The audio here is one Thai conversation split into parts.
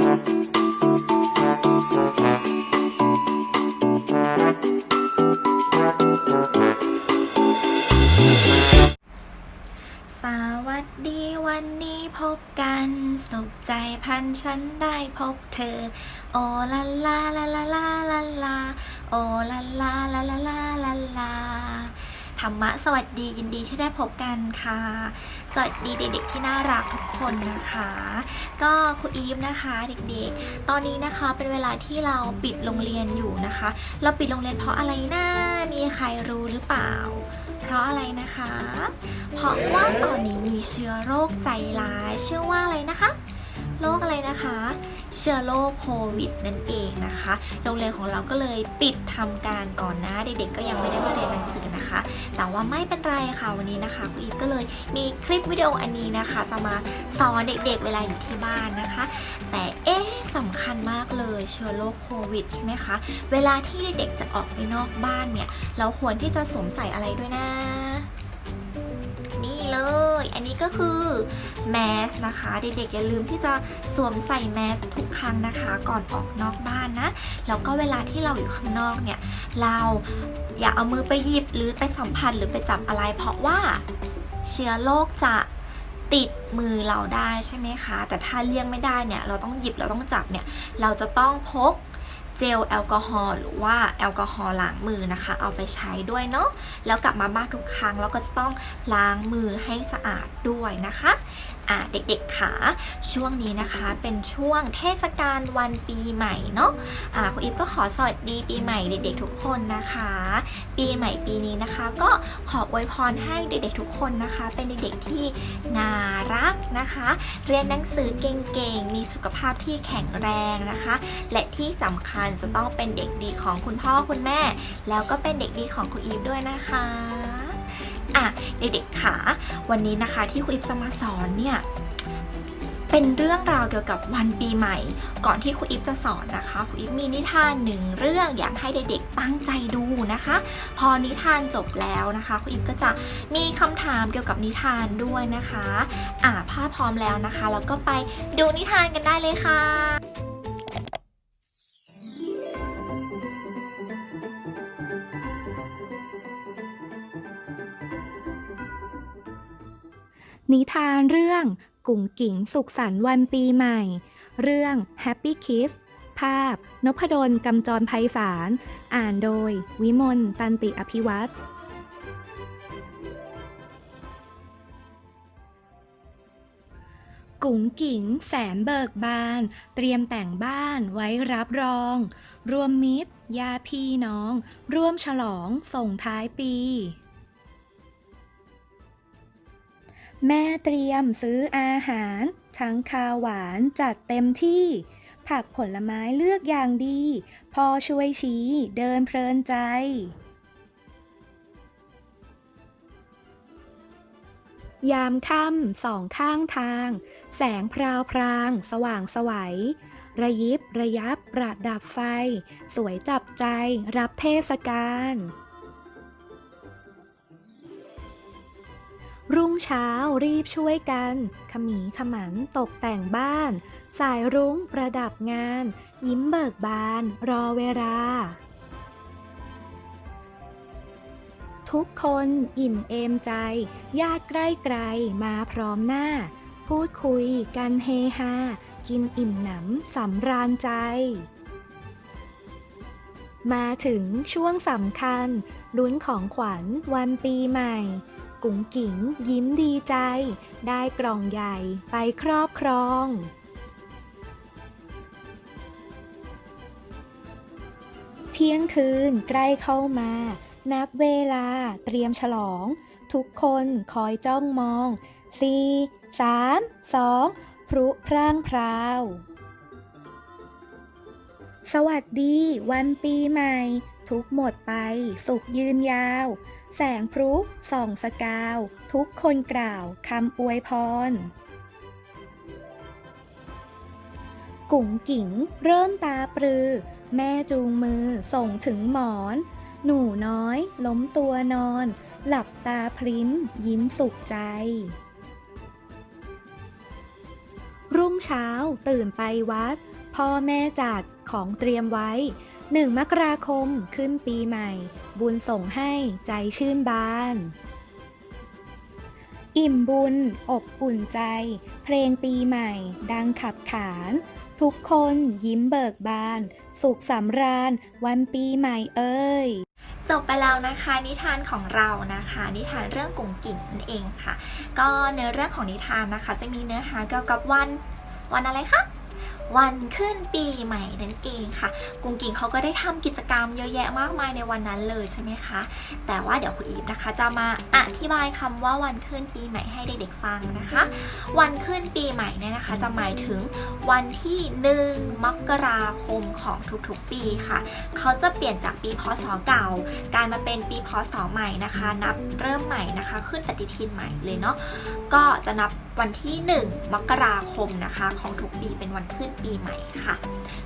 สวัสดีวันนี้พบกัน สุขใจพันฉันได้พบเธอ โอลาลาลาลาลาลาลาโอลาลาลาลาลาลาลา ธรรมะสวัสดียินดีที่ได้พบกันค่ะ สวัสดีเด็กๆที่น่ารักทุกคนนะคะ ก็ครูอีฟนะคะเด็กๆ ตอนนี้นะคะเป็นเวลาที่เราปิดโรงเรียนอยู่นะคะ เราปิดโรงเรียนเพราะอะไรนะ มีใครรู้หรือเปล่า เพราะอะไรนะคะ เพราะว่าตอนนี้มีเชื้อโรคใจร้ายชื่อว่าอะไรนะคะ โรคอะไรนะคะ เชื้อโรคโควิดนั่นเองนะคะ โรงเรียนของเราก็เลยปิดทำการก่อนนะเด็กๆก็ยังไม่ได้มาเรียนหนังสือนะคะ แต่ว่าไม่เป็นไรค่ะวันนี้นะคะครูอีฟก็เลยมีคลิปวิดีโออันนี้นะคะ จะมาสอนเด็กๆเวลาอยู่ที่บ้านนะคะ แต่เอ๊ะสำคัญมากเลยเชื้อโรคโควิดใช่ไหมคะ เวลาที่เด็กๆจะออกไปนอกบ้านเนี่ย เราควรที่จะสวมใส่อะไรด้วยนะ อันนี้ก็คือแมสนะคะ เด็กๆอย่าลืมที่จะสวมใส่แมสทุกครั้งนะคะ ก่อนออกนอกบ้านนะ แล้วก็เวลาที่เราอยู่ข้างนอกเนี่ย เราอย่าเอามือไปหยิบหรือไปสัมผัสหรือไปจับอะไร เพราะว่าเชื้อโรคจะติดมือเราได้ใช่ไหมคะ แต่ถ้าเลี่ยงไม่ได้เนี่ย เราต้องหยิบเราต้องจับเนี่ย เราจะต้องพก เจลแอลกอฮอล์หรือว่าแอลกอฮอล์ล้างมือนะคะ เอาไปใช้ด้วยเนาะแล้วกลับมาบ้านทุกครั้งเราก็จะต้องล้างมือให้สะอาดด้วยนะคะ อ่าเด็กๆค่ะช่วงนี้นะคะ เป็นช่วงเทศกาลวันปีใหม่เนาะอ่าคุณอีฟก็ขอสวัสดีปีใหม่เด็กๆทุกคนนะคะ ปีใหม่ปีนี้นะคะ ก็ขออวยพรให้เด็กๆทุกคนนะคะ เป็นเด็กๆที่น่ารักนะคะ เรียนหนังสือเก่งๆ มีสุขภาพที่แข็งแรงนะคะ และที่สำคัญจะต้องเป็นเด็กดีของคุณพ่อคุณแม่ แล้วก็เป็นเด็กดีของคุณอีฟด้วยนะคะ อะเด็กๆค่ะวันนี้นะคะที่ครูอีฟจะมาสอนเนี่ยเป็นเรื่องราวเกี่ยวกับวันปีใหม่ ก่อนที่ครูอีฟจะสอนนะคะครูอีฟมีนิทานหนึ่งเรื่องอยากให้เด็กๆตั้งใจดูนะคะ พอนิทานจบแล้วนะคะครูอีฟก็จะมีคำถามเกี่ยวกับนิทานด้วยนะคะ อะภาพพร้อมแล้วนะคะแล้วก็ไปดูนิทานกันได้เลยค่ะ นิทานเรื่องกุ๋งกิ๋งสุขสันต์วันปีใหม่ เรื่อง Happy Kiss ภาพ นพดลกำจรไพศาล อ่านโดย วิมลตันติอภิวัตรกุ๋งกิ๋งแสนเบิกบาน เตรียมแต่งบ้านไว้รับรอง รวมมิตรญาพี่น้อง ร่วมฉลองส่งท้ายปี แม่เตรียมซื้ออาหาร ทั้งคาวหวานจัดเต็มที่ ผักผลไม้เลือกอย่างดี พอช่วยชี้เดินเพลินใจ ยามค่ำสองข้างทาง แสงพราวพราง สว่างสวัย ระยิบระยับประดับไฟ สวยจับใจรับเทศกาล รุ่งเช้ารีบช่วยกัน ขมีขมันตกแต่งบ้าน สายรุ้งประดับงาน ยิ้มเบิกบาน รอเวลา ทุกคนอิ่มเอมใจ ญาติใกล้ไกลมาพร้อมหน้า พูดคุยกันเฮฮา กินอิ่มหนำสำราญใจ มาถึงช่วงสำคัญลุ้นของขวัญวันปีใหม่ กุ๋งกิ๋งยิ้มดีใจ ได้กล่องใหญ่ไปครอบครองเที่ยงคืนใกล้เข้ามา นับเวลาเตรียมฉลอง ทุกคนคอยจ้องมองสี่สามสองพรุพร่างพราว สวัสดี วันปีใหม่ ทุกหมดไป สุขยืนยาว แสงพรุส่องสกาว ทุกคนกล่าวคำอวยพร กุ๋งกิ๋งเริ่มตาปรือ แม่จูงมือส่งถึงหมอน หนูน้อยล้มตัวนอน หลับตาพริ้มยิ้มสุขใจ รุ่งเช้าตื่นไปวัด พ่อแม่จัดของเตรียมไว้ 1มกราคมขึ้นปีใหม่ บุญส่งให้ใจชื่นบาน อิ่มบุญ อบอุ่นใจ เพลงปีใหม่ ดังขับขาน ทุกคนยิ้มเบิกบาน สุขสำราญ วันปีใหม่เอ้ยจบไปแล้วนะคะนิทานของเรานะคะ นิทานเรื่องกุ่งกิ่งนั่นเองค่ะ ก็เนื้อเรื่องของนิทานนะคะ จะมีเนื้อหาเกี่ยวกับวัน วันอะไรคะ วันขึ้นปีใหม่นั่นเองค่ะ กุงกิ่งเขาก็ได้ทำกิจกรรมเยอะแยะมากมายในวันนั้นเลยใช่ไหมคะ แต่ว่าเดี๋ยวคุณอีฟนะคะ จะมาอธิบายคำว่าวันขึ้นปีใหม่ให้เด็กๆฟังนะคะ วันขึ้นปีใหม่เนี่ยนะคะ จะหมายถึงวันที่1มกราคมของทุกๆปีค่ะ เขาจะเปลี่ยนจากปีพศเก่ากลายมาเป็นปีพศใหม่นะคะ นับเริ่มใหม่นะคะ ขึ้นปฏิทินใหม่เลยเนาะก็จะนับวันที่ 1 มกราคมนะคะ ของทุกปีเป็นวันขึ้นปีใหม่ค่ะ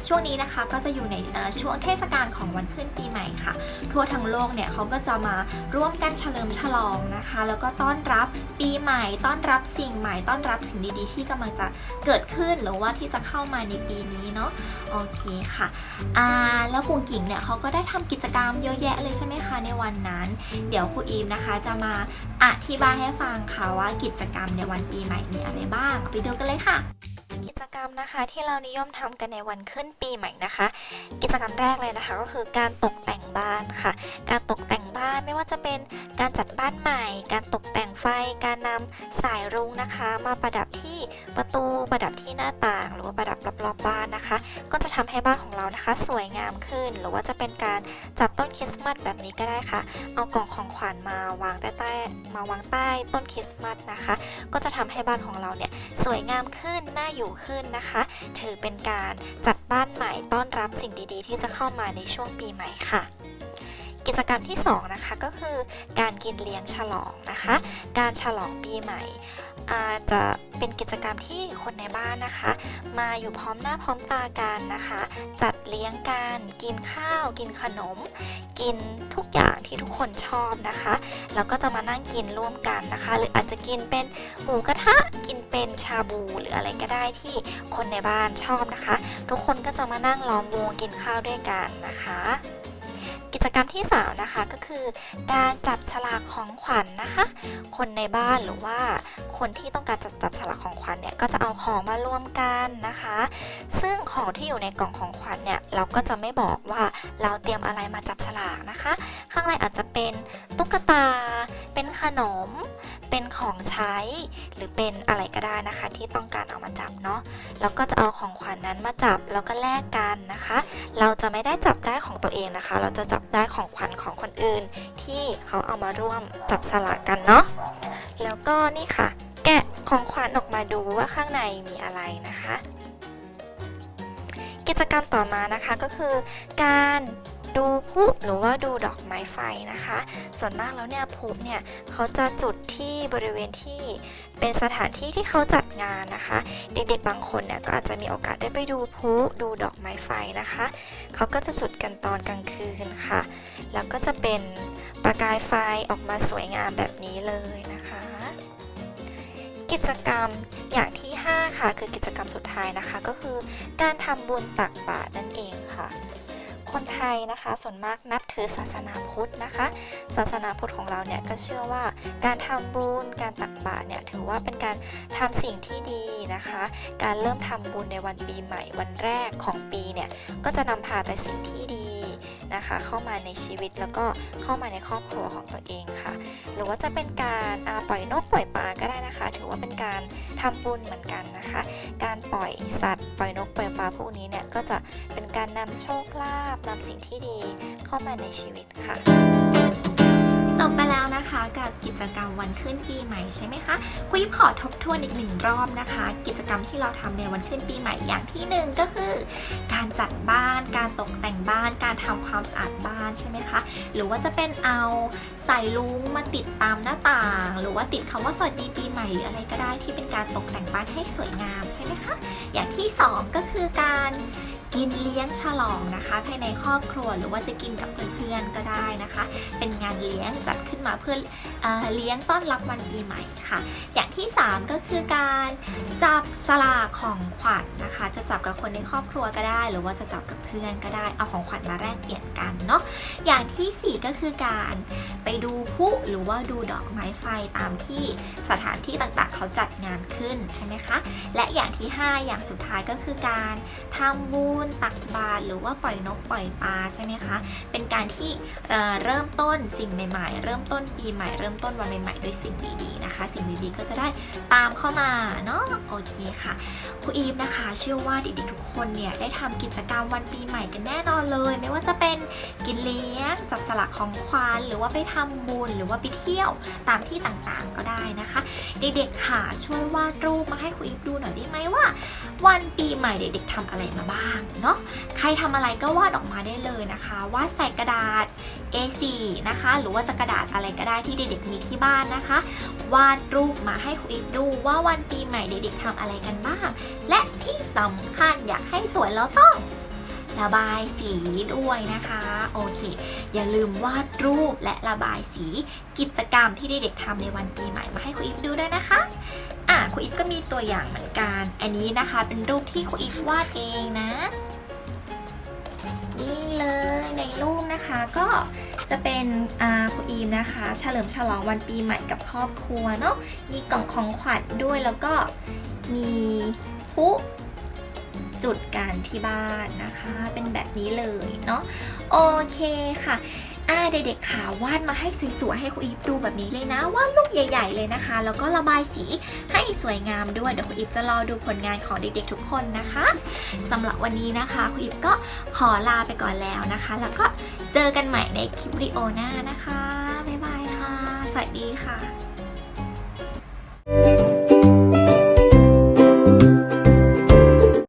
ช่วงนี้นะคะก็จะอยู่ในช่วงเทศกาลของวันขึ้นปีใหม่ค่ะ ทั่วทั้งโลกเนี่ยเขาก็จะมาร่วมกันเฉลิมฉลองนะคะ แล้วก็ต้อนรับปีใหม่ ต้อนรับสิ่งใหม่ ต้อนรับสิ่งดีๆ ที่กำลังจะเกิดขึ้นหรือว่าที่จะเข้ามาในปีนี้เนาะโอเคค่ะอ่าแล้วกุงกิ่งเนี่ยเขาก็ได้ทำกิจกรรมเยอะแยะเลยใช่ไหมคะในวันนั้น เดี๋ยวครูอีมนะคะจะมาอธิบายให้ฟังค่ะว่ากิจกรรมในวันปีใหม่มีอะไรบ้าง ไปดูกันเลยค่ะ กิจกรรมนะคะที่เรานิยมทำกันในวันขึ้นปีใหม่นะคะ กิจกรรมแรกเลยนะคะก็คือการตกแต่งบ้านค่ะ การตกแต่งบ้านไม่ว่าจะเป็นการจัดบ้านใหม่ การตกแต่งไฟ การนำสายรุ้งนะคะ มาประดับที่ประตูประดับที่หน้าต่าง หรือว่าประดับรอบๆบ้านนะคะ ก็จะทำให้บ้านของเรานะคะ สวยงามขึ้น หรือว่าจะเป็นการจัดต้นคริสต์มาสแบบนี้ก็ได้ค่ะ เอากล่องของขวัญมาวางใต้ใต้มาวางใต้ต้นคริสต์มาสนะคะ ก็จะทำให้บ้านของเราเนี่ย สวยงามขึ้น น่าอยู่ขึ้นนะคะ ถือเป็นการจัดบ้านใหม่ต้อนรับสิ่งดีๆ ที่จะเข้ามาในช่วงปีใหม่ค่ะกิจกรรมที่สองนะคะก็คือการกินเลี้ยงฉลองนะคะ การฉลองปีใหม่ อาจจะเป็นกิจกรรมที่คนในบ้านนะคะ มาอยู่พร้อมหน้าพร้อมตากันนะคะ จัดเลี้ยงกันกินข้าว กินขนม กินทุกอย่างที่ทุกคนชอบนะคะแล้วก็จะมานั่งกินร่วมกันนะคะ หรืออาจจะกินเป็นหมูกระทะกินเป็นชาบูหรืออะไรก็ได้ที่คนในบ้านชอบนะคะ ทุกคนก็จะมานั่งล้อมวงกินข้าวด้วยกันนะคะ จกรรมที่สามนะคะก็คือการจับฉลากของขวัญนะคะ คนในบ้านหรือว่าคนที่ต้องการจะจับฉลากของขวัญเนี่ยก็จะเอาของมารวมกันนะคะ ซึ่งของที่อยู่ในกล่องของขวัญเนี่ยเราก็จะไม่บอกว่าเราเตรียมอะไรมาจับฉลากนะคะ ข้างในอาจจะเป็นตุ๊กตา เป็นขนม เป็นของใช้ หรือเป็นอะไรก็ได้นะคะ ที่ต้องการเอามาจับเนาะแล้วก็จะเอาของขวัญนนั้นมาจับแล้วก็แลกกันนะคะ เราจะไม่ได้จับได้ของตัวเองนะคะ เราจะจับได้ของขวัญของคนอื่น ที่เขาเอามาร่วมจับสลากกันเนาะแล้วก็นี่ค่ะ แกะของขวัญออกมาดูว่าข้างในมีอะไรนะคะ กิจกรรมต่อมานะคะก็คือการ ดูพลุหรือว่าดูดอกไม้ไฟนะคะ ส่วนมากแล้วเนี่ยพลุเนี่ยเขาจะจุดที่บริเวณที่เป็นสถานที่ที่เขาจัดงานนะคะ เด็กๆบางคนเนี่ยก็อาจจะมีโอกาสได้ไปดูพลุดูดอกไม้ไฟนะคะ เขาก็จะจุดกันตอนกลางคืนค่ะ แล้วก็จะเป็นประกายไฟออกมาสวยงามแบบนี้เลยนะคะ กิจกรรมอย่างที่ 5 ค่ะ คือกิจกรรมสุดท้ายนะคะ ก็คือการทำบุญตักบาตรนั่นเองค่ะ คนไทยนะคะ ส่วนมากนับถือศาสนาพุทธนะคะ ศาสนาพุทธของเราเนี่ยก็เชื่อว่าการทำบุญ การตักบาตรเนี่ยถือว่าเป็นการทำสิ่งที่ดีนะคะ การเริ่มทำบุญในวันปีใหม่วันแรกของปีเนี่ยก็จะนำพาแต่สิ่งที่ดีนะคะเข้ามาในชีวิตแล้วก็เข้ามาในครอบครัวของตัวเองค่ะ หรือว่าจะเป็นการาปล่อยนกปล่อยปลาก็ได้นะคะ ถือว่าเป็นการทำบุญเหมือนกันนะคะ การปล่อยสัตว์ ปล่อยนกปล่อยปลาพวกนี้เนี่ยก็จะเป็นการนำโชคลาภนำสิ่งที่ดีเข้ามาในชีวิตค่ะ จบไปแล้วนะ จกรรมวันขึ้นปีใหม่ใช่ไหมคะคุยขอทบทวนอีกหนึ่งรอบนะคะ กิจกรรมที่เราทำในวันขึ้นปีใหม่อย่างที่หนึ่งก็คือ การจัดบ้าน การตกแต่งบ้าน การทำความสะอาดบ้านใช่ไหมคะ หรือว่าจะเป็นเอาใส่ลุงมาติดตามหน้าต่าง หรือว่าติดคำว่าสวัสดีปีใหม่หรืออะไรก็ได้ที่เป็นการตกแต่งบ้านให้สวยงามใช่ไหมคะ อย่างที่สองก็คือการ กินเลี้ยงฉลองนะคะภายในครอบครัวหรือว่าจะกินกับเพื่อนๆก็ได้นะคะ เป็นงานเลี้ยงจัดขึ้นมาเพื่อเอเลี้ยงต้อนรับวันปีใหม่ค่ะ อย่างที่ 3 ก็คือการจับสลากของขวัญนะคะ จะจับกับคนในครอบครัวก็ได้ หรือว่าจะจับกับเพื่อนก็ได้เอาของขวัญมาแลกเปลี่ยนกันเนาะอย่างทีสี่4 ก็คือการไปดูพลุหรือว่าดูดอกไม้ไฟตามที่สถานที่ต่างๆ เขาจัดงานขึ้นใช่ไหมคะและอย่างที่ 5 อย่างสุดท้ายก็คือการทำบุญตักบาตรหรือว่าปล่อยนกปล่อยปลาใช่ไหมคะ เป็นการที่เเริ่มต้นสิ่งใหม่ ๆ เริ่มต้นปีใหม่เริ่มต้นวันใหม่ๆด้วยสิ่งดีๆนะคะ สิ่งดีๆก็จะได้ตามเข้ามาเนาะโอเคค่ะครูอีฟนะคะ เชื่อว่าเด็กๆทุกคนเนี่ยได้ทำกิจกรรมวันปีใหม่กันแน่นอนเลย ไม่ว่าจะเป็นกินเลี้ยงจับสลักของขวัญหรือว่าไปทำบุญหรือว่าไปเที่ยวตามที่ต่างๆก็ได้นะคะ เด็กๆค่ะช่วยวาดรูปมาให้ครูอีฟดูหน่อยได้ไหมว่า วันปีใหม่เด็กๆทำอะไรมาบ้างเนาะใครทำอะไรก็วาดออกมาได้เลยนะคะวาดใส่กระดาษ A4 นะคะ หรือว่าจะกระดาษอะไรก็ได้ที่เด็กๆมีที่บ้านนะคะ วาดรูปมาให้ครูอีฟดูว่าวันปีใหม่เด็กๆทำอะไรกันบ้าง และที่สำคัญอยากให้สวยแล้วต้องระบายสีด้วยนะคะ โอเค อย่าลืมวาดรูปและระบายสีกิจกรรมที่เด็กๆทำในวันปีใหม่มาให้ครูอีฟดูด้วยนะคะ ครูอีฟก็มีตัวอย่างเหมือนกัน อันนี้นะคะเป็นรูปที่ครูอีฟวาดเองนะ นี่เลยในรูปนะคะก็จะเป็นครูอีฟนะคะ เฉลิมฉลองวันปีใหม่กับครอบครัวเนาะมีกล่องของขวัญด้วยแล้วก็มีพลุจุดกันที่บ้านนะคะ เป็นแบบนี้เลยเนาะโอเคค่ะ อ่าเด็กๆค่ะวาดมาให้สวยๆให้ครูอีฟดูแบบนี้เลยนะวาดลูกใหญ่ ๆ เลยนะคะ แล้วก็ระบายสีให้สวยงามด้วยเดี๋ยวครูอีฟจะรอดูผลงานของเด็กๆทุกคนนะคะสำหรับวันนี้นะคะครูอีฟก็ขอลาไปก่อนแล้วนะคะ แล้วก็เจอกันใหม่ในคลิปวิดีโอหน้านะคะบ๊ายบายค่ะ สวัสดีค่ะ